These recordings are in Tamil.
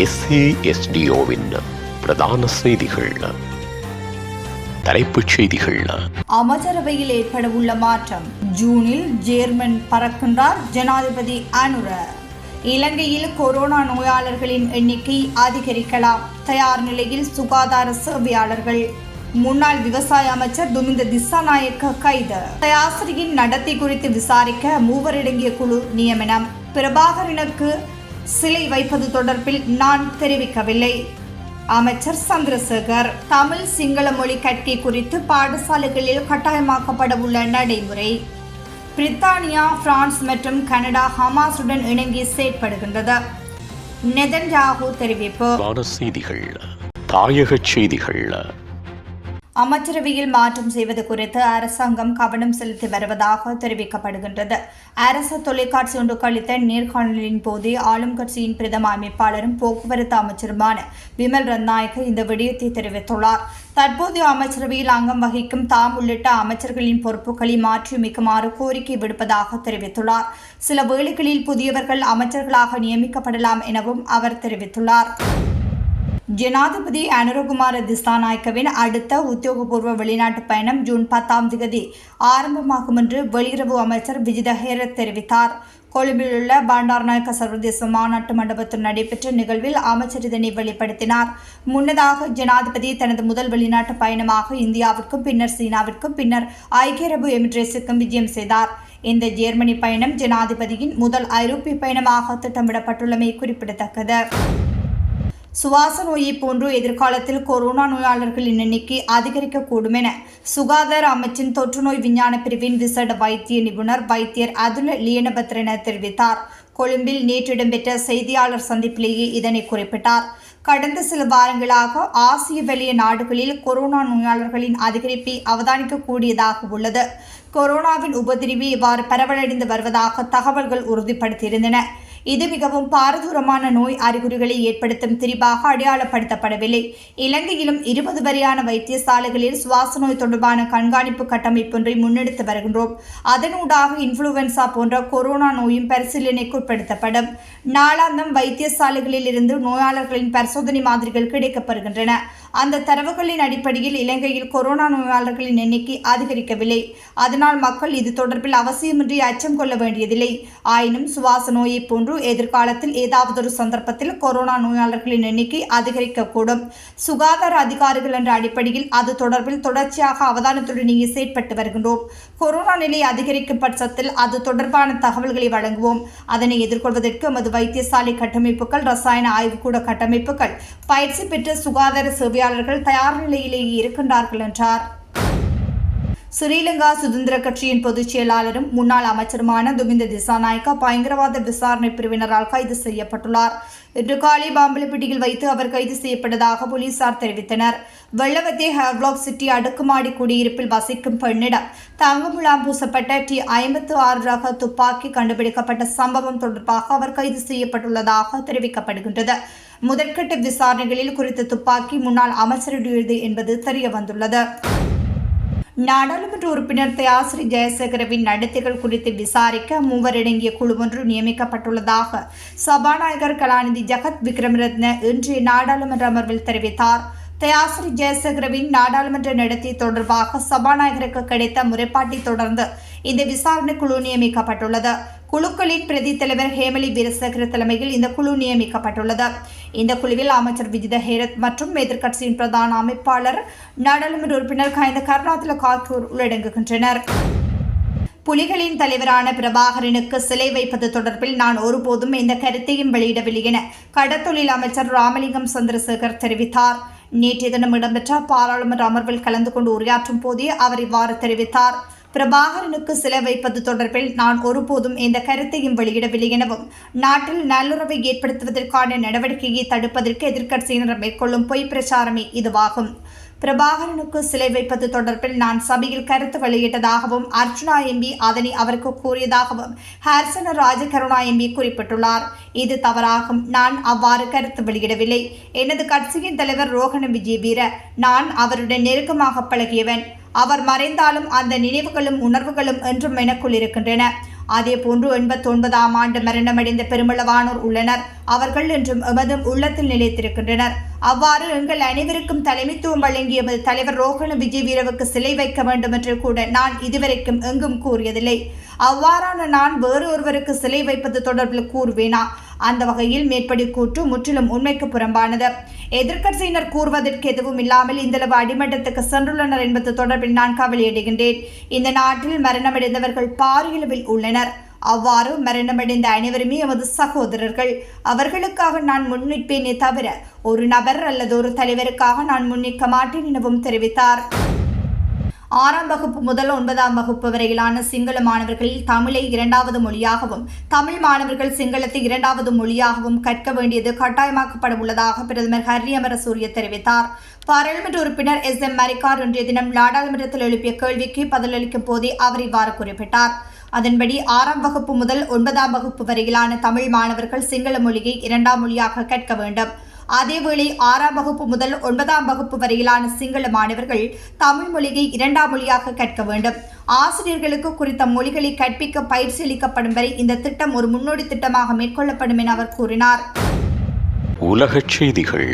எஸ்ஏஎஸ்டிஓவின் பிரதான செய்திகள். தலைப்புச் செய்திகள். அமைச்சரவையில் ஏற்படவுள்ள மாற்றம். ஜூனில் ஜேர்மன் பறக்கின்றார் ஜனாதிபதி அனுர. இலங்கையில் கொரோனா நோயாளர்களின் எண்ணிக்கை அதிகரிக்கலாம். தயார் நிலையில் சுகாதார சேவையாளர்கள். முன்னாள் விவசாய அமைச்சர் துமிந்த திசாநாயக்க கைது. தயாசிரியின் நடத்தை குறித்து விசாரிக்க மூவரடங்கிய குழு நியமனம். பிரபாகரனுக்கு சிலை வைப்பது தொடர்பில் நான் தெரிவிக்கவில்லை. அமைச்சர் சந்திரசேகர் தமிழ் சிங்கள மொழி கற்கை குறித்து பாடசாலைகளில் கட்டாயமாக்கப்பட உள்ள நடைமுறை. பிரித்தானியா பிரான்ஸ் மற்றும் கனடா ஹமாஸுடன் இணங்கி செயற்படுகின்றது. நெதன்யாகு தெரிவிப்பு. செய்திகள் தாயக செய்திகள். அமைச்சரவையில் மாற்றம் செய்வது குறித்து அரசாங்கம் கவனம் செலுத்தி வருவதாக தெரிவிக்கப்படுகின்றது. அரசு தொலைக்காட்சி ஒன்று அளித்த நேர்காணலின் போதே ஆளும் கட்சியின் பிரதம அமைப்பாளரும் போக்குவரத்து அமைச்சருமான விமல் ரத்நாயக்க இந்த விடயத்தை தெரிவித்துள்ளார். தற்போதைய அமைச்சரவையில் அங்கம் வகிக்கும் தாம் உள்ளிட்ட அமைச்சர்களின் பொறுப்புகளை மாற்றியமைக்குமாறு கோரிக்கை விடுப்பதாக தெரிவித்துள்ளார். சில வேளைகளில் புதியவர்கள் அமைச்சர்களாக நியமிக்கப்படலாம் எனவும் அவர் தெரிவித்துள்ளார். ஜனாதிபதி அனுரகுமார திசாநாயக்கவின் அடுத்த உத்தியோகபூர்வ வெளிநாட்டு பயணம் ஜூன் பத்தாம் தேதி ஆரம்பமாகும் என்று வெளியுறவு அமைச்சர் விஜித ஹேரத் தெரிவித்தார். கொழும்பில் உள்ள பண்டார்நாயக்க சர்வதேச மாநாட்டு மண்டபத்தில் நடைபெற்ற நிகழ்வில் அமைச்சர் இதனை வெளிப்படுத்தினார். முன்னதாக ஜனாதிபதி தனது முதல் வெளிநாட்டு பயணமாக இந்தியாவிற்கும் பின்னர் சீனாவிற்கும் பின்னர் ஐக்கிய அரபு எமிரேட்ஸுக்கும் விஜயம் செய்தார். இந்த ஜெர்மனி பயணம் ஜனாதிபதியின் முதல் ஐரோப்பிய பயணமாக திட்டமிடப்பட்டுள்ளமை குறிப்பிடத்தக்கது. சுவாச நோயை போன்று எதிர்காலத்தில் கொரோனா நோயாளர்களின் எண்ணிக்கை அதிகரிக்கக்கூடும் என சுகாதார அமைச்சின் தொற்றுநோய் விஞ்ஞான பிரிவின் விசேட வைத்திய நிபுணர் வைத்தியர் அதுல லியனபத்ரன தெரிவித்தார். கொழும்பில் நேற்று இடம்பெற்ற செய்தியாளர் சந்திப்பிலேயே இதனை குறிப்பிட்டார். கடந்த சில வாரங்களாக ஆசிய வெளிய நாடுகளில் கொரோனா நோயாளர்களின் அதிகரிப்பை அவதானிக்கக்கூடியதாக உள்ளது. கொரோனாவின் உபதிரிவு இவ்வாறு பரவலடைந்து வருவதாக தகவல்கள் உறுதிப்படுத்தியிருந்தன. இது மிகவும் பாரதூரமான நோய் அறிகுறிகளை ஏற்படுத்தும் திரிபாக அடையாளப்படுத்தப்படவில்லை. இலங்கையிலும் இருபது வரையான வைத்தியசாலைகளில் சுவாச நோய் தொடர்பான கண்காணிப்பு கட்டமைப்பொன்றை முன்னெடுத்து வருகின்றோம். அதனூடாக இன்ஃப்ளூவன்சா போன்ற கொரோனா நோயும் பரிசீலனைக்கு உட்படுத்தப்படும் நாளாந்தம் வைத்தியசாலைகளில் இருந்து நோயாளர்களின் பரிசோதனை மாதிரிகள் கிடைக்கப்படுகின்றன. அந்த தரவுகளின் அடிப்படையில் இலங்கையில் கொரோனா நோயாளர்களின் எண்ணிக்கை அதிகரிக்கவில்லை. அதனால் மக்கள் இது தொடர்பில் அவசியமின்றி அச்சம் கொள்ள வேண்டியதில்லை. ஆயினும் சுவாச நோயை போன்று எதிர்காலத்தில் ஏதாவதொரு சந்தர்ப்பத்தில் கொரோனா நோயாளர்களின் எண்ணிக்கை அதிகரிக்கக்கூடும். சுகாதார அதிகாரிகள் என்ற அடிப்படையில் அது தொடர்பில் தொடர்ச்சியாக அவதானத்துடன் இங்கே செயற்பட்டு வருகின்றோம். கொரோனா நிலை அதிகரிக்கும் பட்சத்தில் அது தொடர்பான தகவல்களை வழங்குவோம். அதனை எதிர்கொள்வதற்கு எமது வைத்தியசாலை கட்டமைப்புகள் ரசாயன ஆய்வுக்கூட கட்டமைப்புகள் பயிற்சி பெற்ற சுகாதார சேவையாளர்கள் தயார் நிலையிலேயே இருக்கின்றார்கள் என்றார். ஸ்ரீலங்கா சுதந்திர கட்சியின் பொதுச் செயலாளரும் முன்னாள் அமைச்சருமான துமிந்த திசாநாயக்கா பயங்கரவாத விசாரணை பிரிவினரால் கைது செய்யப்பட்டுள்ளார். இன்று காலை பாம்பலப்பிட்டியில் வைத்து அவர் கைது செய்யப்பட்டதாக போலீசார் தெரிவித்தனர். வெள்ளவத்தே ஹேவ்லாக் சிட்டி அடுக்குமாடி குடியிருப்பில் வசிக்கும் பெண்ணிடம் தங்கமுலாம் பூசப்பட்ட டி ஐம்பத்து ஆறு ரக துப்பாக்கி கண்டுபிடிக்கப்பட்ட சம்பவம் தொடர்பாக அவர் கைது செய்யப்பட்டுள்ளதாக தெரிவிக்கப்படுகின்றது. முதற்கட்ட விசாரணைகளில் குறித்த துப்பாக்கி முன்னாள் அமைச்சருடையது என்பது தெரியவந்துள்ளது. நாடாளுமன்ற உறுப்பினர் தயாசிரி ஜெயசேகரவின் நடத்தைகள் குறித்து விசாரிக்க மூவரடங்கிய குழு ஒன்று நியமிக்கப்பட்டுள்ளதாக சபாநாயகர் கலாநிதி ஜெகத் விக்ரமரத்ன இன்றைய நாடாளுமன்ற அமர்வில் தெரிவித்தார். தயாசிரி ஜெயசேகரவின் நாடாளுமன்ற நடத்தை தொடர்பாக சபாநாயகருக்கு கிடைத்த முறைப்பாட்டை தொடர்ந்து இந்த விசாரணை குழு நியமிக்கப்பட்டுள்ளது. குழுக்களின் பிரதி தலைவர் ஹேமலி வீரசேகர தலைமையில் இந்த குழு நியமிக்கப்பட்டுள்ளது. இந்த குழுவில் அமைச்சர் விஜித ஹேரத் மற்றும் எதிர்க்கட்சியின் பிரதான அமைப்பாளர் நாடாளுமன்ற உறுப்பினர் காய்ந்த கருணாதில காத்தூர் உள்ளடங்குகின்றனர். புலிகளின் தலைவரான பிரபாகரனுக்கு சிலை வைப்பது தொடர்பில் நான் ஒருபோதும் எந்த கருத்தையும் வெளியிடவில்லை என கடத்தொழில் அமைச்சர் ராமலிங்கம் சந்திரசேகர் தெரிவித்தார். நேற்றைய தினம் இடம்பெற்ற பாராளுமன்ற அமர்வில் கலந்து கொண்டு உரையாற்றும் போதே அவர் இவ்வாறு தெரிவித்தார். பிரபாகரனுக்கு சிலை வைப்பது தொடர்பில் நான் ஒருபோதும் எந்த கருத்தையும் வெளியிடவில்லை எனவும் நாட்டில் நல்லுறவை ஏற்படுத்துவதற்கான நடவடிக்கையை தடுப்பதற்கு எதிர்க்கட்சியினர் மேற்கொள்ளும் பொய் பிரச்சாரமே இதுவாகும். பிரபாகரனுக்கு சிலை வைப்பது தொடர்பில் நான் சபையில் கருத்து வெளியிட்டதாகவும் அர்ச்சுனா எம்பி அதனை அவருக்கு கூறியதாகவும் ஹர்சன ராஜகருணா எம்பி குறிப்பிட்டுள்ளார். இது தவறாகும். நான் அவ்வாறு கருத்து வெளியிடவில்லை. எனது கட்சியின் தலைவர் ரோகண விஜய் வீர நான் அவருடன் நெருக்கமாக பழகியவன். அவர் மறைந்தாலும் அந்த நினைவுகளும் உணர்வுகளும் என்றும் எனக்குள் இருக்கின்றன. அதே போன்று எண்பத்தி ஒன்பதாம் ஆண்டு மரணமடைந்த பெருமளவானோர் உள்ளனர். அவர்கள் இன்றும் எமதும் உள்ளத்தில் நிலைத்திருக்கின்றனர். அவ்வாறு எங்கள் அனைவருக்கும் தலைமைத்துவம் வழங்கிய எமது தலைவர் ரோகண விஜய் வீரவுக்கு சிலை வைக்க வேண்டும் என்று கூட நான் இதுவரைக்கும் எங்கும் கூறியதில்லை. அவ்வாறான நான் வேறு ஒருவருக்கு சிலை வைப்பது தொடர்பில் கூறுவேனா? அந்த வகையில் மேற்படி கூற்று முற்றிலும் உண்மைக்கு புறம்பானது. எதிர்க்கட்சியினர் கூறுவதற்கு எதுவும் இல்லாமல் இந்தளவு அடிமட்டத்துக்கு சென்றுள்ளனர் என்பது தொடர்பில் நான் கவலையடைகின்றேன். இந்த நாட்டில் மரணமடைந்தவர்கள் பாரியளவில் உள்ளனர். அவ்வாறு மரணமடைந்த அனைவருமே எமது சகோதரர்கள். அவர்களுக்காக நான் முன்னிற்பேனே தவிர ஒரு நபர் அல்லது ஒரு தலைவருக்காக நான் முன்னிற்க மாட்டேன் எனவும் தெரிவித்தார். ஆறாம் வகுப்பு முதல் ஒன்பதாம் வகுப்பு வரையிலான சிங்கள மாணவர்களில் தமிழை இரண்டாவது மொழியாகவும் தமிழ் மாணவர்கள் சிங்களத்தை இரண்டாவது மொழியாகவும் கற்க வேண்டியது கட்டாயமாக்கப்பட உள்ளதாக பிரதமர் ஹரி அமரசூரிய தெரிவித்தார். பாராளுமன்ற உறுப்பினர் எஸ் எம் மரிக்கார் இன்றைய தினம் நாடாளுமன்றத்தில் எழுப்பிய கேள்விக்கு பதிலளிக்கும் போதே அவர் இவ்வாறு குறிப்பிட்டார். அதன்படி ஆறாம் வகுப்பு முதல் ஒன்பதாம் வகுப்பு வரையிலான தமிழ் மாணவர்கள் சிங்கள மொழியை இரண்டாம் மொழியாக கற்க வேண்டும். அதேவேளை ஆறாம் வகுப்பு முதல் ஒன்பதாம் வகுப்பு வரையிலான சிங்கள மாணவர்கள் தமிழ் மொழியை இரண்டாம் மொழியாக கற்க வேண்டும். ஆசிரியர்களுக்கு குறித்த மொழிகளை கற்பிக்க பயிற்சி அளிக்கப்படும் வரை இந்த திட்டம் ஒரு முன்னோடி திட்டமாக மேற்கொள்ளப்படும் என அவர் கூறினார். உலகச் செய்திகள்.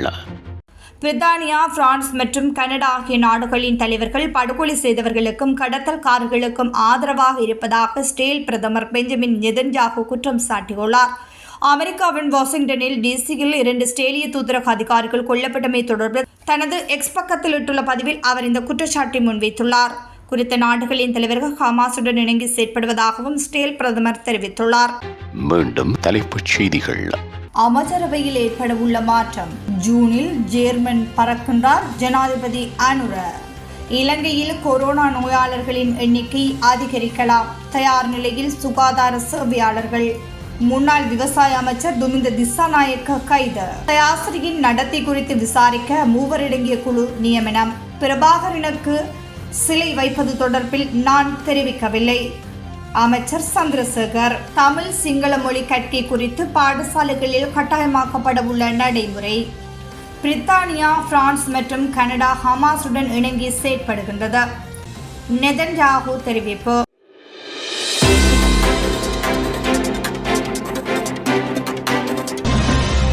பிரித்தானியா பிரான்ஸ் மற்றும் கனடா ஆகிய நாடுகளின் தலைவர்கள் படுகொலை செய்தவர்களுக்கும் கடத்தல்காரர்களுக்கும் ஆதரவாக இருப்பதாக ஸ்டேல் பிரதமர் பெஞ்சமின் நெதன்ஜாகு குற்றம் சாட்டியுள்ளார். அமெரிக்காவின் வாஷிங்டனில் டிசியில் இரண்டு ஸ்டேலிய தூதரக அதிகாரிகள் கொல்லப்பட்டமை தொடர்பில் தனது எக்ஸ் பக்கத்தில் இட்டுள்ள பதிவில் அவர் இந்த குற்றச்சாட்டை முன்வைத்துள்ளார். குறித்த நாடுகளின் தலைவர்கள் ஹமாஸுடன் இணங்கி செயற்படுவதாகவும் ஸ்டேல் பிரதமர் தெரிவித்துள்ளார். மீண்டும் தலைப்புச் செய்திகள். அமைச்சரவையில் ஏற்படவுள்ள மாற்றம். ஜூனில் ஜேர்மன் பறக்கின்றார் ஜனாதிபதி அனுர. இலங்கையில் கொரோனா நோயாளர்களின் எண்ணிக்கை அதிகரிக்கலாம். தயார் நிலையில் சுகாதார சேவையாளர்கள். முன்னாள் விவசாய அமைச்சர் துமிந்த திசாநாயக்க கைது. தயாசிரியின் நடத்தை குறித்து விசாரிக்க மூவரடங்கிய குழு நியமனம். பிரபாகரனுக்கு சிலை வைப்பது தொடர்பில் நான் தெரிவிக்கவில்லை. அமைச்சர் சந்திரசேகர் தமிழ் சிங்கள மொழி கற்கை குறித்து பாடசாலைகளில் கட்டாயமாக்கப்பட உள்ள நடைமுறை. பிரித்தானியா பிரான்ஸ் மற்றும் கனடா ஹமாஸுடன் இணங்கி செயற்படுகின்றது. நெதன்யாகு தெரிவிப்பு.